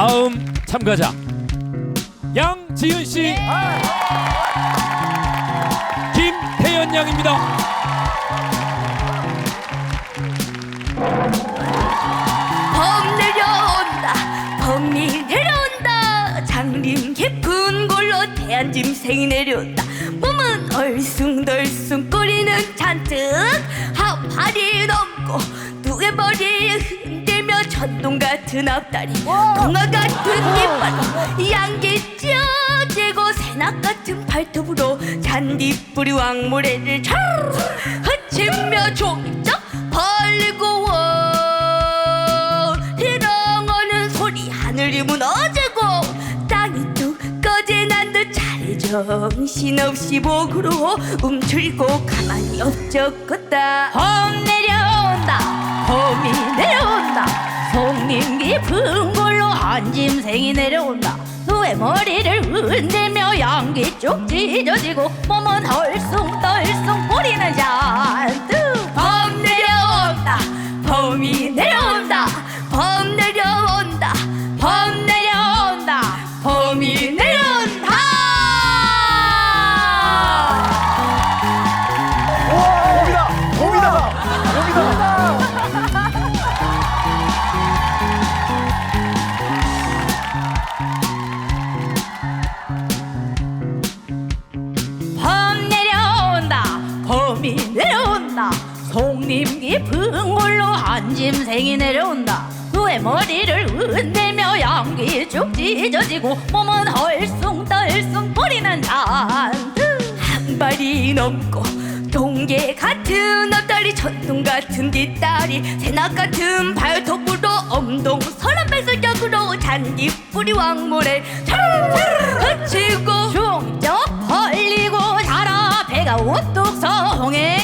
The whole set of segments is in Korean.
다음 참가자 양지은 씨, 김태연 양입니다. 범 내려온다 범이 내려온다. 장림 깊은 골로 태안 짐승이 내려온다. 몸은 얼숭덜숭 꼬리는 잔뜩 하팔이 넘고 두개 머리 흔들며 천둥 같은 앞다리 동화 같은 깃발 양기 찢어지고 새낙 같은 발톱으로 잔디뿌리 왕모래를 찰 흩치며 종적 벌리고 원희렁하는 소리 하늘이 무너지고 땅이 뚝 꺼진 한 듯 차례 정신없이 목으로 움츠리고 가만히 엎적었다. 범 내려온다 깊은 걸로 한 짐승이 내려온다. 누의 머리를 흔들며 양기 쭉 찢어지고 몸은 헐숭덜숭 뿌리는 잔 내려온다. 속림 깊은 걸로 한 짐승이 내려온다. 그의 머리를 흔들며 양기 쭉 찢어지고 몸은 헐숭덜숭 뿌리는 잔뜩. 한 발이 넘고 동계 같은 앞다리 천둥 같은 뒷다리 새낙 같은 발톱으로 엄동 서른 발설격으로 잔디뿌리 왕모래. 흩치고 중적 벌리고 자라 배가 우뚝 서 홍행행행하는 소리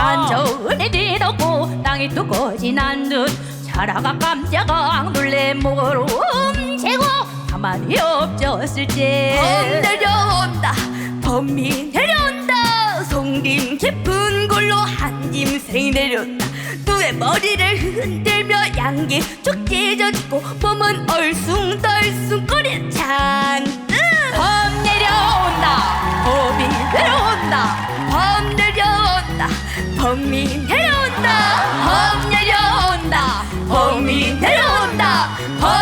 산저음이 뒤덮고 땅이 뚝 꺼진 한 듯 자라가 깜짝 놀래 목으로 움치고 가만히 엎졌을 범때 내려온다. 범이 내려온다. 송림 깊은 골로 한 짐승이 내려온다. 누의 머리를 흔들며 양기 쭉 찢어지고 몸은 얼숭덜숭 거리 봄이 내려온다. 범 내려온다. 봄이 내려온다. 봄